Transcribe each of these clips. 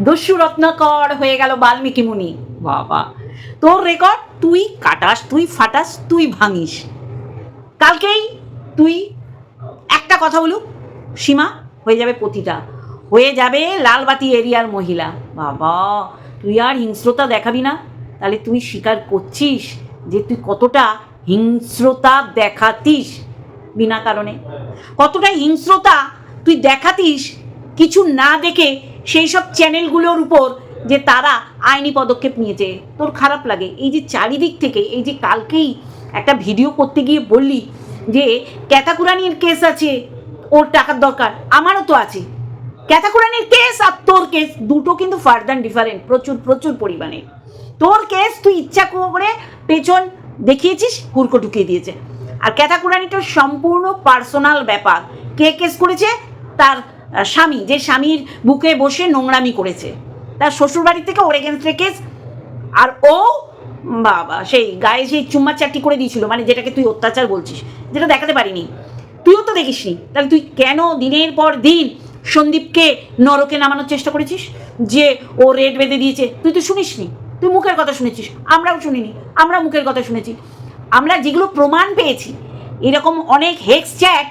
দস্যু রত্নাকর হয়ে গেল বাল্মীকি মুনি। বাবা, তোর রেকর্ড তুই কাটাস, তুই ফাটাস, তুই ভাঙিস। কালকেই তুই একটা কথা বলুক, সীমা, হয়ে যাবে প্রতিটা। হয়ে যাবে লালবাতি এরিয়ার মহিলা। বাবা, তুই আর হিংস্রতা দেখাবি না। তাহলে তুই স্বীকার করছিস যে তুই কতটা হিংস্রতা দেখাতিস, বিনা কারণে। কতটা হিংস্রতা তুই দেখাতিস কিছু না দেখে সেই সব চ্যানেলগুলোর উপর যে তারা আইনি পদক্ষেপ নিয়েছে। তোর খারাপ লাগে। এই যে চারিদিক থেকে, এই যে কালকেই একটা ভিডিও করতে গিয়ে বললি যে ক্যাতাকুরানির কেস আছে, ওর টাকার দরকার। আমারও তো আছে। ক্যাতাকুরানির কেস আর তোর কেস দুটো কিন্তু ফার্দার ডিফারেন্ট প্রচুর প্রচুর পরিমাণে। তোর কেস তুই ইচ্ছা করে পেছন দেখিয়েছিস, হুড়কো ঢুকিয়ে দিয়েছে। আর ক্যাতাকুরানিটার সম্পূর্ণ পার্সোনাল ব্যাপার। কে কেস করেছে? তার স্বামী, যে স্বামীর বুকে বসে নোংরামি করেছে। তার শ্বশুরবাড়ি থেকে ওর এগেনস্টে কেস, আর ও, বাবা, সেই গায়ে সেই চুম্মা চাটি করে দিয়েছিল মানে যেটাকে তুই অত্যাচার বলছিস, যেটা দেখাতে পারিনি। তুইও তো দেখিসনি। তাহলে তুই কেন দিনের পর দিন সন্দীপকে নরকে নামানোর চেষ্টা করেছিস? যে ও রেড বেঁধে দিয়েছে। তুই তো শুনিসনি। তুই মুখের কথা শুনেছিস। আমরাও শুনিনি। আমরা মুখের কথা শুনেছি। আমরা যেগুলো প্রমাণ পেয়েছি, এরকম অনেক হেক্স চ্যাট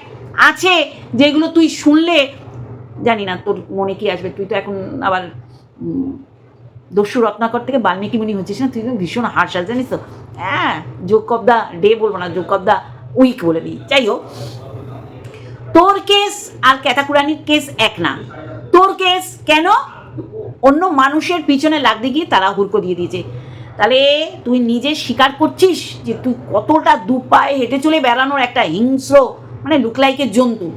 আছে, যেগুলো তুই শুনলে জানি না, তোর মনে কি আসবে? তুই তো এখন আবার দস্যু রত্নাকর থেকে বাল্মীকি মুনি হচ্ছিস না? তুই ভীষণ হার্ষাস জানিস তো? হ্যাঁ যোগ অফ দ্য ডে বলব না যোগ অফ দ্য উইক বলে দিই। যাই হোক, তোর কেস আর ক্যাতাকুরানির কেস এক না। তোর কেস কেন? অন্য মানুষের পিছনে লাগতে গিয়ে তারা হুড়কো দিয়ে দিয়েছে। তাহলে তুই নিজে স্বীকার করছিস যে তুই কতটা দু পায়ে হেঁটে চলে বেড়ানোর একটা হিংস্র মানে লুকলাইকের জন্তু।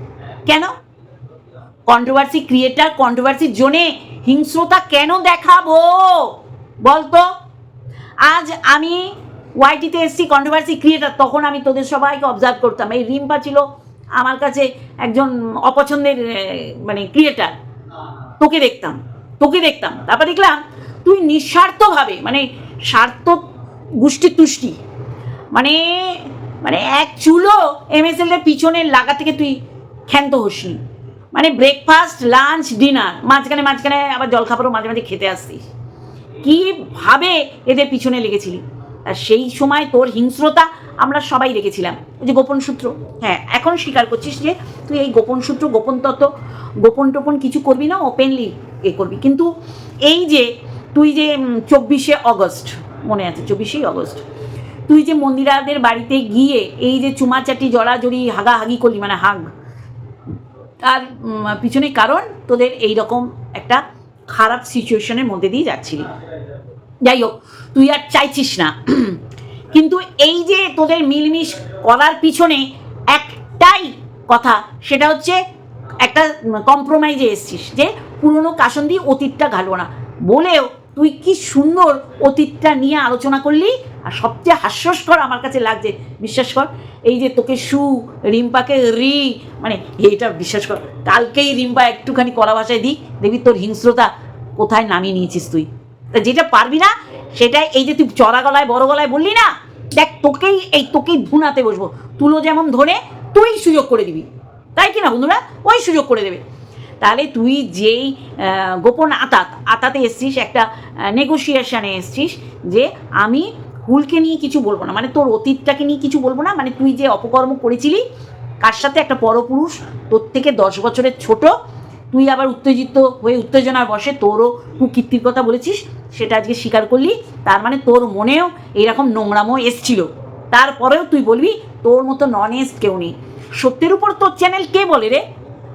কেন? কন্ট্রোভার্সি ক্রিয়েটার কন্ট্রোভার্সি জোনে হিংস্রতা কেন দেখাবো? বলতো আজ আমি ওয়াইটিতে এসছি কন্ট্রোভার্সি ক্রিয়েটার তখন আমি তোদের সবাইকে অবজার্ভ করতাম। এই রিম্পা ছিল আমার কাছে একজন অপছন্দের মানে ক্রিয়েটার তোকে দেখতাম তোকে দেখতাম। তারপর দেখলাম, তুই নিঃস্বার্থভাবে মানে স্বার্থ গোষ্ঠী তুষ্টি মানে মানে এক চুলো এমএসএল এর পিছনে লাগা থেকে তুই ক্ষান্ত হসনি। মানে ব্রেকফাস্ট লাঞ্চ ডিনার মাঝখানে মাঝখানে আবার জলখাবারও মাঝে মাঝে খেতে আসতিস কীভাবে এদের পিছনে লেগেছিলি? আর সেই সময় তোর হিংস্রতা আমরা সবাই রেখেছিলাম ওই যে গোপন সূত্র হ্যাঁ এখন স্বীকার করছিস যে তুই এই গোপন সূত্র, গোপন তত্ত্ব, গোপন টোপন কিছু করবি না ওপেনলি এ করবি। কিন্তু এই যে তুই যে চব্বিশে অগস্ট মনে আছে, চব্বিশেই অগস্ট তুই যে মন্দিরাদের বাড়িতে গিয়ে এই যে চুমাচাটি, জড়াজড়ি, হাগাহাগি করলি মানে হাগ তার পিছনে কারণ তোদের এই রকম একটা খারাপ সিচুয়েশনের মধ্যে দিয়ে যাচ্ছিলি। যাই হোক, তুই আর চাইছিস না। কিন্তু এই যে তোদের মিলমিশ করার পিছনে একটাই কথা, সেটা হচ্ছে একটা কম্প্রোমাইজে এসছিস যে পুরনো কাসন দিয়ে অতীতটা ঘালবো না। বলেও তুই কি সুন্দর অতীতটা নিয়ে আলোচনা করলি আর সবচেয়ে হাস্যস্কর আমার কাছে লাগছে, বিশ্বাস কর, এই যে তোকে সু, রিম্পাকে রি মানে এইটা বিশ্বাস কর, কালকেই রিম্পা একটুখানি কলা ভাষায় দিই, দেখবি তোর হিংস্রতা কোথায় নামিয়ে নিয়েছিস তুই। তা যেটা পারবি না, সেটাই এই যে তুই চড়া গলায়, বড় গলায় বললি না, দেখ তোকেই, এই তোকেই ধুনাতে বসবো। তুলো যেমন ধরে তুই সুযোগ করে দিবি। তাই কি না বন্ধুরা? ওই সুযোগ করে দেবে। তাহলে তুই যেই গোপন আতাত, আতাতে এসছিস, একটা নেগোসিয়েশনে এসছিস যে আমি হুলকে নিয়ে কিছু বলব না। মানে তোর অতীতটাকে নিয়ে কিছু বলব না। মানে তুই যে অপকর্ম করেছিলি, কার সাথে একটা পরপুরুষ, তোর থেকে দশ বছরের ছোট, তুই আবার উত্তেজিত হয়ে উত্তেজনার বসে তোরও কুকীর্তির কথা বলেছিস, সেটা আজকে স্বীকার করলি। তার মানে তোর মনেও এইরকম নোংরামো এসছিল। তারপরেও তুই বলবি, তোর মতো নন এস্ট কেউ নেই। সত্যের উপর তোর চ্যানেল কে বলে রে?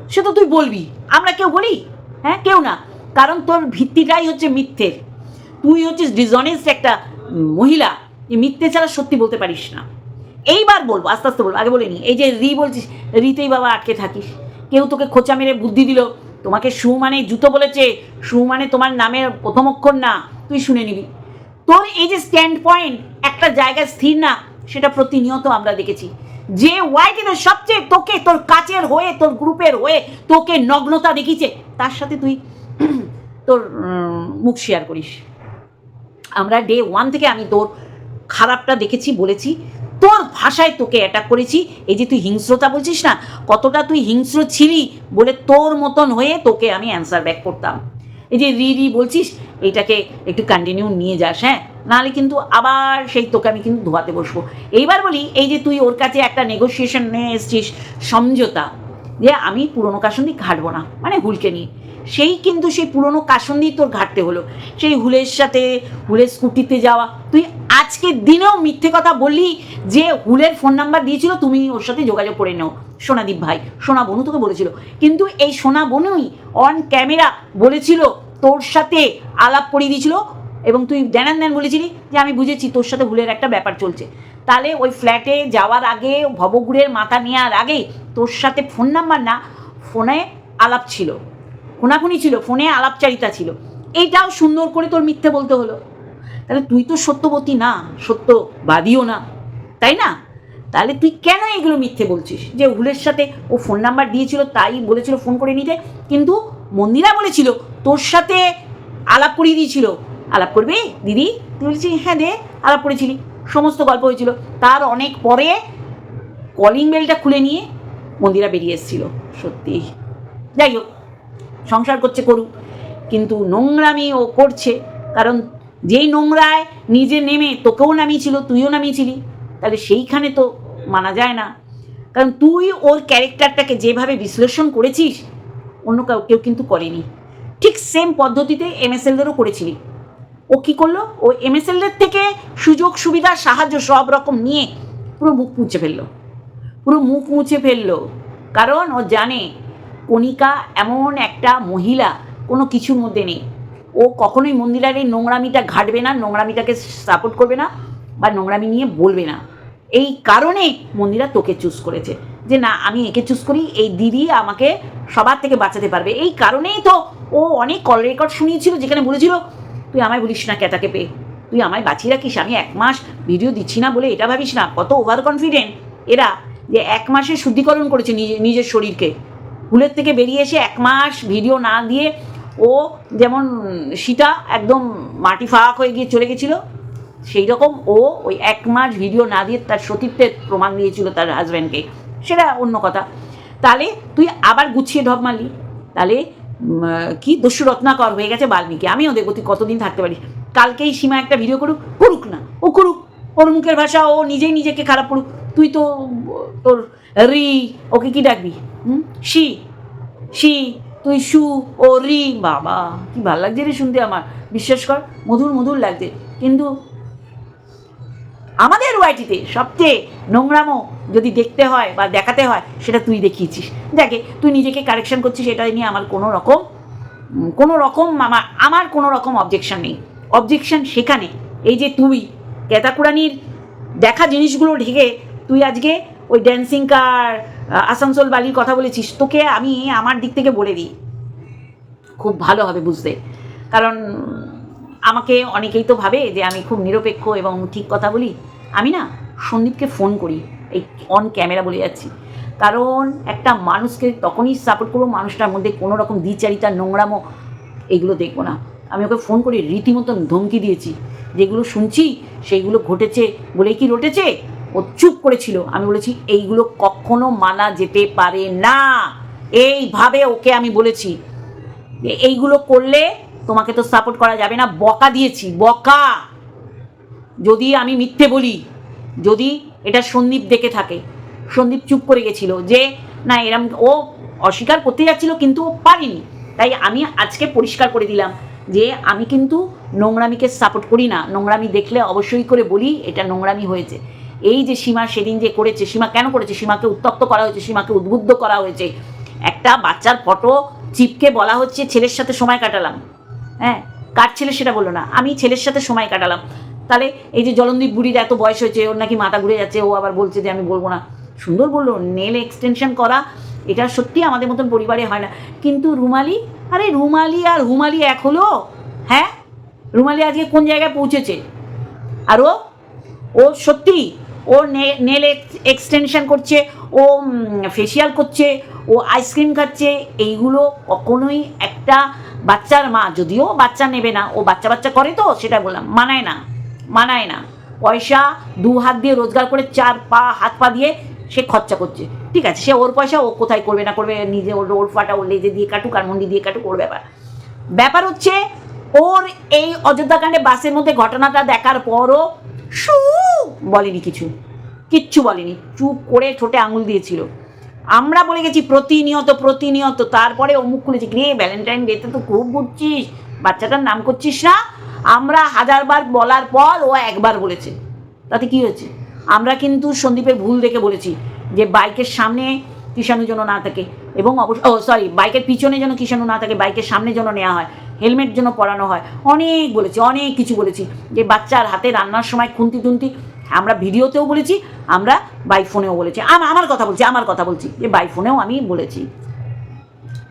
সে তো তুই বলবি। আমরা কেউ বলি? হ্যাঁ কেউ না। কারণ তোর ভিত্তিটাই হচ্ছে মিথ্যের। তুই হচ্ছিস ডিজনেস্ট একটা মহিলা। যে মিথ্যে ছাড়া সত্যি বলতে পারিস না। এইবার বলব, আস্তে আস্তে বলব, আগে বলে নি এই যে রি বলছিস, রিতেই বাবা আটকে থাকিস। কেউ তোকে খোঁচা মেরে বুদ্ধি দিল, তোমাকে সু মানে জুতো বলেছে সু মানে তোমার নামের প্রথম অক্ষর না, তুই শুনে নিবি। তোর এই যে স্ট্যান্ড পয়েন্ট একটা জায়গায় স্থির না, সেটা প্রতিনিয়ত আমরা দেখেছি। যে ওয়াইটিতে সবচেয়ে তোকে তোর কাছের হয়ে, তোর গ্রুপের হয়ে, তোকে নগ্নতা দেখিয়েছে, তার সাথে তুই তোর মুখ শেয়ার করিস। আমরা ডে ওয়ান থেকে আমি তোর খারাপটা দেখেছি, বলেছি, তোর ভাষায় তোকে অ্যাটাক করেছি। এই যে তুই হিংস্রতা বলছিস না, কতটা তুই হিংস্র ছিলি বলে তোর মতন হয়ে তোকে আমি অ্যান্সার ব্যাক করতাম। এই যে রি রি বলছিস, এইটাকে একটু কন্টিনিউ নিয়ে যাস হ্যাঁ? নাহলে কিন্তু আবার সেই তোকে আমি কিন্তু ধোয়াতে বসবো। এইবার বলি, এই যে তুই ওর কাছে একটা নেগোসিয়েশন নিয়ে এসছিস, সমঝোতা, যে আমি পুরনো কাসন্দি ঘাটবো না মানে হুলকে নিয়ে। সেই কিন্তু সেই পুরনো কাসন্দি তোর ঘাটতে হলো। সেই হুলের সাথে, হুলের স্কুটিতে যাওয়া। তুই আজকের দিনেও মিথ্যে কথা বললি যে হুলের ফোন নাম্বার দিয়েছিল, তুমি ওর সাথে যোগাযোগ করে নাও। সোনাদীপ ভাই, সোনা বনু তোকে বলেছিল। কিন্তু এই সোনা বনুই অন ক্যামেরা বলেছিল তোর সাথে আলাপ করিয়ে দিয়েছিল এবং তুই দেনান দেন বলেছিলি যে আমি বুঝেছি তোর সাথে হুলের একটা ব্যাপার চলছে। তাহলে ওই ফ্ল্যাটে যাওয়ার আগে ভবগুড়ের মাথা নেওয়ার আগে তোর সাথে ফোন নাম্বার না ফোনে আলাপ ছিল। ফোনাফুনি ছিল, ফোনে আলাপচারিতা ছিল। এইটাও সুন্দর করে তোর মিথ্যে বলতে হলো। তাহলে তুই তো সত্যবতী না, সত্যবাদীও না, তাই না? তাহলে তুই কেন এগুলো মিথ্যে বলছিস? যে হুলের সাথে ও ফোন নাম্বার দিয়েছিল, তাই বলেছিল ফোন করে নিতে, কিন্তু মন্দিরা বলেছিল, তোর সাথে আলাপ করিয়ে দিয়েছিল। আলাপ করবে? দিদি? তুই বলছি হ্যাঁ দে আলাপ করেছিলি। সমস্ত গল্প হয়েছিল। তার অনেক পরে কলিং বেলটা খুলে নিয়ে মন্দিরা বেরিয়ে এসেছিল। সত্যি। যাই হোক সংসার করছে, করুক। কিন্তু নোংরামি ও করছে, কারণ যেই নোংরায় নিজে নেমে তোকেও নামিয়েছিল, তুইও নামিয়েছিলি, তাহলে সেইখানে তো মানা যায় না। কারণ তুই ওর ক্যারেক্টারটাকে যেভাবে বিশ্লেষণ করেছিস, অন্য কাউ, কেউ কিন্তু করেনি। ঠিক সেম পদ্ধতিতে এমএসএলদেরও করেছিলি। ও কী করল? ও এমএসএলদের থেকে সুযোগ, সুবিধা, সাহায্য সব রকম নিয়ে পুরো মুখ মুছে ফেলল। পুরো মুখ মুছে ফেলল। কারণ ও জানে কণিকা এমন একটা মহিলা, কোনো কিছুর মধ্যে নেই। ও কখনোই মন্দিরের এই নোংরামিটা ঘাটবে না, নোংরামিটাকে সাপোর্ট করবে না বা নোংরামি নিয়ে বলবে না। এই কারণে মন্দিরা তোকে চুজ করেছে যে, না, আমি একে চুজ করি, এই দিদি আমাকে সবার থেকে বাঁচাতে পারবে। এই কারণেই তো ও অনেক কল রেকর্ড শুনিয়েছিল যেখানে বলেছিল, তুই আমায় বলিস না ক্যাটাকে পেয়ে? তুই আমায় বাঁচিয়ে রাখিস, আমি এক মাস ভিডিও দিচ্ছি না বলে এটা ভাবিস না? কত ওভার কনফিডেন্ট এরা যে এক মাসে শুদ্ধিকরণ করেছে নিজে, নিজের শরীরকে। হুলের থেকে বেরিয়ে এসে এক মাস ভিডিও না দিয়ে ও যেমন সীতা একদম মাটি ফাঁক হয়ে গিয়ে চলে গেছিল, সেই রকম ও ওই এক মাস ভিডিও না দিয়ে তার সতীত্বের প্রমাণ দিয়েছিল তার হাজব্যান্ডকে সেটা অন্য কথা। তাহলে তুই আবার গুছিয়ে ঢপ মারলি। তাহলে কি দস্যু রত্নাকর হয়ে গেছে বাল্মীকি। আমিও দেখব তুই কতদিন থাকতে পারিস। কালকেই সীমা একটা ভিডিও করুক করুক না। ও করুক। ওর মুখের ভাষা ও নিজেই নিজেকে খারাপ করুক। তুই তো, তোর রি, ওকে কি ডাকবি? হুম? শি। শি, তুই সু ও রি। বাবা, কি ভালো লাগছে রে শুনতে আমার। বিশ্বাস কর, মধুর মধুর লাগছে। কিন্তু আমাদের ওয়াইটিতে সবচেয়ে নোংরামো যদি দেখতে হয় বা দেখাতে হয়, সেটা তুই দেখিয়েছিস। দেখে তুই নিজেকে কারেকশন করছিস এটা নিয়ে আমার কোনো রকম কোনো রকম আমার আমার কোনো রকম অবজেকশন নেই। অবজেকশন সেখানে। এই যে তুই কেতাকুরানির দেখা জিনিসগুলো ঢেকে তুই আজকে ওই ড্যান্সিং কার আসানসোল বালির কথা বলেছিস, তোকে আমি আমার দিক থেকে বলে দিই। খুব ভালো হবে বুঝতে। কারণ আমাকে অনেকেই তো ভাবে যে আমি খুব নিরপেক্ষ এবং ঠিক কথা বলি। আমি না সন্দীপকে ফোন করি, এই অন ক্যামেরা বলে যাচ্ছি। কারণ একটা মানুষকে তখনই সাপোর্ট করব মানুষটার মধ্যে কোনো রকম দ্বিচারিতা, নোংরামো এগুলো দেখব না। আমি ওকে ফোন করে রীতিমতন ধমকি দিয়েছি। যেগুলো শুনছি, সেইগুলো ঘটেছে বলেই কি রটেছে? ও চুপ করেছিল। আমি বলেছি, এইগুলো কখনো মানা যেতে পারে না। এইভাবে ওকে আমি বলেছি। এইগুলো করলে তোমাকে তো সাপোর্ট করা যাবে না। বকা দিয়েছি, বকা। যদি আমি মিথ্যে বলি, যদি এটা সন্দীপ দেখে থাকে, সন্দীপ চুপ করে গেছিল যে, না, এরম ও অস্বীকার করতে যাচ্ছিল কিন্তু ও পারিনি। তাই আমি আজকে পরিষ্কার করে দিলাম যে, আমি কিন্তু নোংরামিকে সাপোর্ট করি না। নোংরামি দেখলে অবশ্যই করে বলি, এটা নোংরামি হয়েছে। এই যে সীমা সেদিন যে করেছে, সীমা কেন করেছে? সীমাকে উত্তপ্ত করা হয়েছে, সীমাকে উদ্বুদ্ধ করা হয়েছে। একটা বাচ্চার ফটো চিপকে বলা হচ্ছে, ছেলের সাথে সময় কাটালাম। হ্যাঁ? কার ছেলে সেটা বলল না। আমি ছেলের সাথে সময় কাটালাম। তাহলে এই যে জলন্দীপ বুড়ির এত বয়স হয়েছে, ওর নাকি মাথা ঘুরে যাচ্ছে, ও আবার বলছে যে, আমি বলব না। সুন্দর বলল, নেল এক্সটেনশন করা, এটা সত্যি আমাদের মতন পরিবারে হয় না। কিন্তু রুমালি, আরে রুমালি আর রুমালি এক হলো হ্যাঁ? রুমালি আজকে কোন জায়গায় পৌঁছেছে? আর ও ও সত্যি ও নেল এক্সটেনশন করছে, ও ফেসিয়াল করছে, ও আইসক্রিম খাচ্ছে, এইগুলো কখনোই একটা বাচ্চার মা, যদিও বাচ্চা নেবে না, ও বাচ্চা বাচ্চা করে তো, সেটা বললাম, মানায় না মানায় না। পয়সা দু হাত দিয়ে রোজগার করে চার পা, হাত পা দিয়ে সে খরচা করছে। ঠিক আছে, সে ওর পয়সা, ও কোথায় করবে না করবে, নিজে ওর ওর ফাটা ওর লেজে দিয়ে কাটুক আর মন্দি দিয়ে কাটুক, ওর ব্যাপার। ব্যাপার হচ্ছে, ওর এই অযোধ্যাকাণ্ডে বাসের মধ্যে ঘটনাটা দেখার পরও সু বলেনি কিছু। কিচ্ছু বলেনি। চুপ করে ছোটে আঙুল দিয়েছিল। আমরা বলে গেছি, প্রতিনিয়ত প্রতিনিয়ত। তারপরে অমুক খুলেছি রে ভ্যালেন্টাইন ডেতে তো খুব ঘুরছিস, বাচ্চাটার নাম করছিস না? আমরা হাজারবার বলার পর ও একবার বলেছে। তাতে কি হয়েছে? আমরা কিন্তু সন্দীপের ভুল দেখে বলেছি যে বাইকের সামনে কিষাণু যেন না থাকে। এবং অবশ্য ও সরি বাইকের পিছনে যেন কিষাণু না থাকে, বাইকের সামনে যেন নেওয়া হয়, হেলমেট যেন পরানো হয়, অনেক বলেছি, অনেক কিছু বলেছি, যে বাচ্চার হাতে রান্নার সময় খুন্তি টুন্তি, আমরা ভিডিওতেও বলেছি, আমরা বাই ফোনেও বলেছি, আম- আমার কথা বলছি, আমার কথা বলছি, যে বাই ফোনেও আমি বলেছি।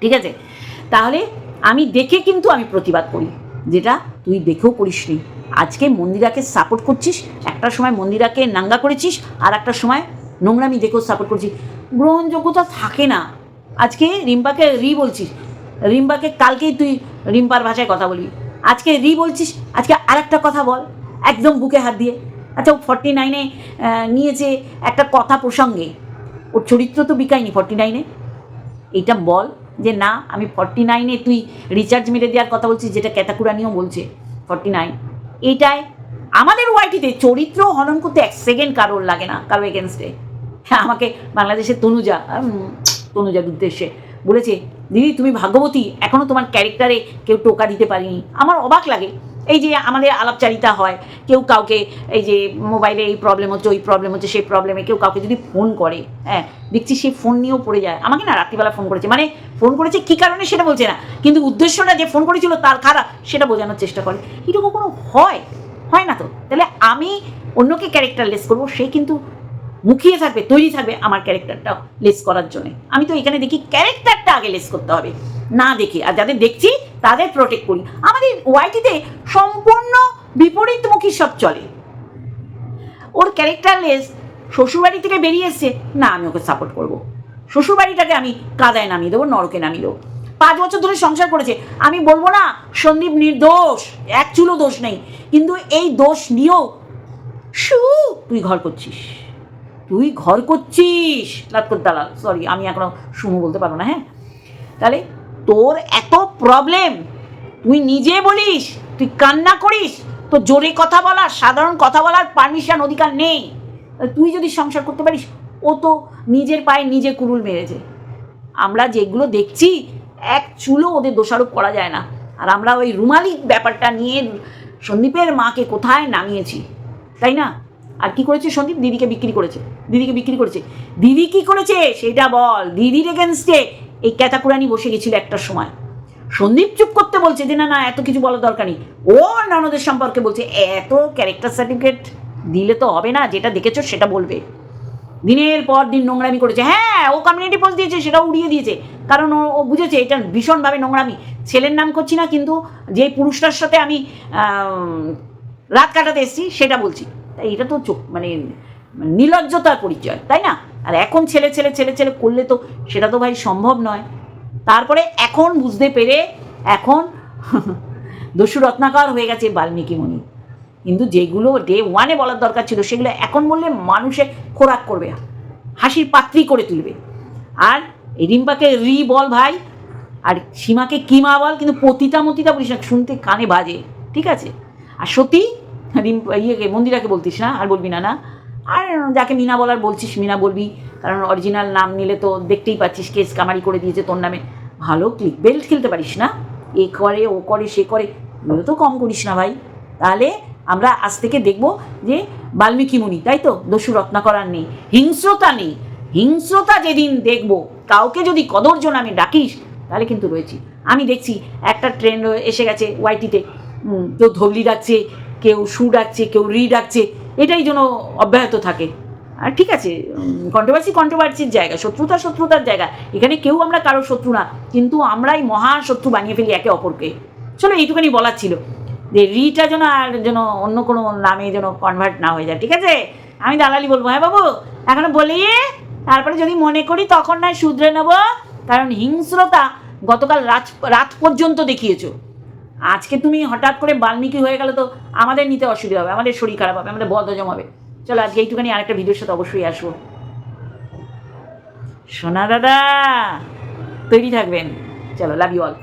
ঠিক আছে? তাহলে আমি দেখে কিন্তু আমি প্রতিবাদ করি, যেটা তুই দেখেও করিসনি। আজকে মন্দিরাকে সাপোর্ট করছিস, একটা সময় মন্দিরাকে নাঙ্গা করেছিস, আর একটা সময় নোংরামি দেখেও সাপোর্ট করছিস। গ্রহণযোগ্যতা থাকে না। আজকে রিম্পাকে রি বলছিস, রিম্পাকে কালকেই তুই রিম্পার ভাষায় কথা বলবি। আজকে রি বলছিস, আজকে আরেকটা কথা বল, একদম বুকে হাত দিয়ে। আচ্ছা ও ফর্টি নাইনে নিয়েছে একটা কথা প্রসঙ্গে। ওর চরিত্র তো বিকায়নি ফর্টি নাইনে এইটা বল যে না, আমি ফর্টি নাইনে তুই রিচার্জ মেরে দেওয়ার কথা বলছিস, যেটা ক্যাতাকুরানিও বলছে ফর্টি নাইন এইটায় আমাদের ওয়াইটিতে চরিত্র হনন করতে এক সেকেন্ড কারোর লাগে না, কারও এগেনস্টে হ্যাঁ আমাকে বাংলাদেশের তনুজা তনুজার উদ্দেশ্যে। বলেছে, দিদি, তুমি ভাগ্যবতী এখনও তোমার ক্যারেক্টারে কেউ টোকা দিতে পারিনি। আমার অবাক লাগে। এই যে আমাদের আলাপচারিতা হয়, কেউ কাউকে এই যে মোবাইলে এই প্রবলেম হচ্ছে, ওই প্রবলেম হচ্ছে, সেই প্রবলেমে কেউ কাউকে যদি ফোন করে হ্যাঁ দেখছি সেই ফোন নিয়েও পড়ে যায়। আমাকে না রাত্রিবেলা ফোন করেছে। মানে ফোন করেছে কী কারণে সেটা বলছে না। কিন্তু উদ্দেশ্যটা যে ফোন করেছিল তার খারাপ, সেটা বোঝানোর চেষ্টা করে। এটা কখনো হয়? হয় না তো? তাহলে আমি অন্যকে ক্যারেক্টার লেস করব, সে কিন্তু মুখিয়ে থাকবে, তৈরি থাকবে আমার ক্যারেক্টারটা লেস করার জন্য। আমি তো এখানে দেখি ক্যারেক্টারটা আগে লেস করতে হবে, না দেখি। আর যাদের দেখছি, তাদের প্রোটেক্ট করি। আমাদের ওয়াইটিতে সম্পূর্ণ বিপরীতমুখী সব চলে। ওর ক্যারেক্টার লেস শ্বশুরবাড়ি থেকে বেরিয়ে এসছে, না, আমি ওকে সাপোর্ট করব। শ্বশুরবাড়িটাকে আমি কাদায় নামিয়ে দেবো, নরকে নামিয়ে দেবো। পাঁচ বছর ধরে সংসার করেছে। আমি বলব না, সন্দীপ নির্দোষ, এক চুলো দোষ নেই। কিন্তু এই দোষ নিয়েও, শু, তুই ঘর করছিস। তুই ঘর করছিস? লাতকর দালাল সরি আমি এখনও সুমো বলতে পারব না হ্যাঁ? তাহলে তোর এত প্রবলেম তুই নিজে বলিস, তুই কান্না করিস তো জোরে কথা বলার, সাধারণ কথা বলার পারমিশন অধিকার নেই। তুই যদি সংসার করতে পারিস, ও তো নিজের পায়ে নিজে কুরুল মেরেছে। আমরা যেগুলো দেখছি, এক চুলো ওদের দোষারোপ করা যায় না। আর আমরা ওই রুমালি ব্যাপারটা নিয়ে সন্দীপের মাকে কোথায় নামিয়েছি, তাই না? আর কি করেছে সন্দীপ? দিদিকে বিক্রি করেছে। দিদিকে বিক্রি করেছে। দিদি কি করেছে? সেটা বল। দিদির এগেনস্টে এই ক্যাতাকুরানি বসে গেছিল একটা সময়। সন্দীপ চুপ করতে বলছে যে, না না, এত কিছু বলার দরকার নেই। ও ননদের সম্পর্কে বলছে, এত ক্যারেক্টার সার্টিফিকেট দিলে তো হবে না, যেটা দেখেছ সেটা বলবে। দিনের পর দিন নোংরামি করেছে। হ্যাঁ ও কমিউনিটি পোস্ট দিয়েছে সেটা উড়িয়ে দিয়েছে। কারণ ও ও বুঝেছে এটা ভীষণভাবে নোংরামি। ছেলের নাম করছি না, কিন্তু যে পুরুষটার সাথে আমি রাত কাটাতে এসেছি, সেটা বলছি। তাই এটা তো চোখ মানে নির্লজ্জতার পরিচয়, তাই না? আর এখন ছেলে ছেলে ছেলে ছেলে করলে তো সেটা তো ভাই সম্ভব নয়। তারপরে এখন বুঝতে পেরে এখন দস্যু রত্নাকর হয়ে গেছে বাল্মীকি মুনি। কিন্তু যেগুলো ডে ওয়ানে বলার দরকার ছিল, সেগুলো এখন বললে মানুষে খোরাক করবে হাসির পাত্রী করে তুলবে। আর রিম্পাকে রি বল ভাই, আর সীমাকে কিমা বল, কিন্তু পতিতা মতিতা বলিস না, শুনতে কানে বাজে, ঠিক আছে? আর সতী রিম্পা ইয়েকে মন্দিরাকে বলতিস না? আর বলবি না না? আর যাকে মিনা বলার বলছিস, মিনা বলবি। কারণ অরিজিনাল নাম নিলে তো দেখতেই পাচ্ছিস, কেস কামারি করে দিয়েছে তোর নামে। ভালো ক্লিক বেল্ট খেলতে পারিস না? এ করে, ও করে, সে করে। এগুলো তো কম করিস না ভাই। তাহলে আমরা আজ থেকে দেখব যে বাল্মীকি মুনি, তাই তো? দস্যু রত্নাকরার নেই। হিংস্রতা নেই। হিংস্রতা যেদিন দেখব, কাউকে যদি কদর্য নামে ডাকিস, তাহলে কিন্তু রয়েছি। আমি দেখছি একটা ট্রেন্ড এসে গেছে ওয়াইটিতে কেউ ধবলি ডাকছে কেউ সু ডাকছে, কেউ রি ডাকছে, এটাই যেন অব্যাহত থাকে। আর ঠিক আছে কন্ট্রোভার্সি কন্ট্রোভার্সির জায়গা, শত্রুতা শত্রুতার জায়গা। এখানে কেউ আমরা কারও শত্রু না, কিন্তু আমরাই মহা শত্রু বানিয়ে ফেলি একে অপরকে। চলো এইটুখানি বলার ছিল। যে রিটা যেন আর যেন অন্য কোনো নামে যেন কনভার্ট না হয়ে যায়, ঠিক আছে? আমি দালালি বলব হ্যাঁ বাবু? এখন বলি? তারপরে যদি মনে করি, তখন নয়, শুধরে নেব। কারণ হিংস্রতা গতকাল রাত রাত পর্যন্ত দেখিয়েছো। আজকে তুমি হঠাৎ করে বাল্মীকি হয়ে গেলে তো আমাদের নিতে অসুবিধা হবে, আমাদের শরীর খারাপ হবে, আমাদের বদহজম হবে। চলো, আজকে এইটুখানি আরেকটা ভিডিওর সাথে অবশ্যই আসব। সোনা দাদা, তৈরি থাকবেন। চলো লাভ ইউ অল